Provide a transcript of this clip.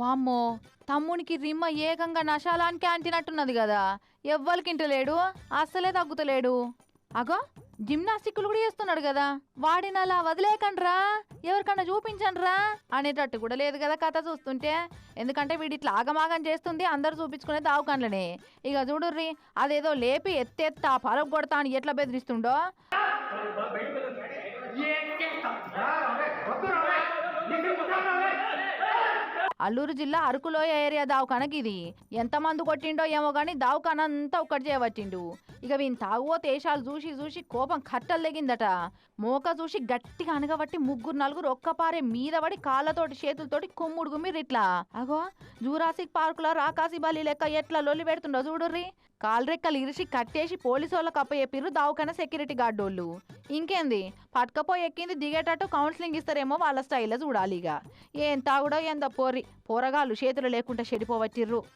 వామ్మో తమ్మునికి రిమ్మ ఏకంగా నశాలానికి అంటినట్టున్నది కదా ఎవ్వరికింట లేడు అస్సలే తగ్గుతలేడు అగో జిమ్నాస్టిక్లు కూడా చేస్తున్నాడు కదా వాడిని అలా వదిలేకండ్రా ఎవరికన్నా చూపించండ్రా అనేటట్టు కూడా లేదు కదా కథ చూస్తుంటే ఎందుకంటే వీడి ఇట్లా ఆగమాగం చేస్తుంది అందరు చూపించుకునే దావకాన్లనే ఇక చూడుర్రి అదేదో లేపి ఎత్తెత్తా పరగ కొడతా అని ఎట్లా బెదిరిస్తుండో అల్లూరు జిల్లా అరకులోయ ఏరియా దావఖానకి ఇది ఎంతమంది కొట్టిండో ఏమో గానీ దావఖాన అంతా ఒక్కటి చేయబట్టిండు. ఇక వీని తాగువో తేషాలు చూసి చూసి కోపం కట్టలు తెగిందట. మోక చూసి గట్టిగా అనగబట్టి ముగ్గురు నలుగురు ఒక్కపారే మీద పడి కాళ్ళతోటి చేతులతోటి కొమ్ముడు గుమ్మిరిట్లా ఇట్లా. అగో జూరాసిక్ పార్కులో రాకాసి బలి లెక్క ఎట్లా లొల్లి పెడుతుండో చూడుర్రి. కాల్రెక్కలు ఇరిసి కట్టేసి పోలీసు వాళ్ళకి అప్పచెప్పిర్రు దావకాన సెక్యూరిటీ గార్డోళ్ళు. ఇంకేంది? పట్టుకపోయి ఎక్కింది దిగేటట్టు కౌన్సిలింగ్ ఇస్తారేమో వాళ్ళ స్టైల్లో చూడాలి ఇక ఏం తాగుడో ఏందో పోరి పోరగాళ్ళు చేతులు లేకుండా చెడిపోవచ్చిర్రు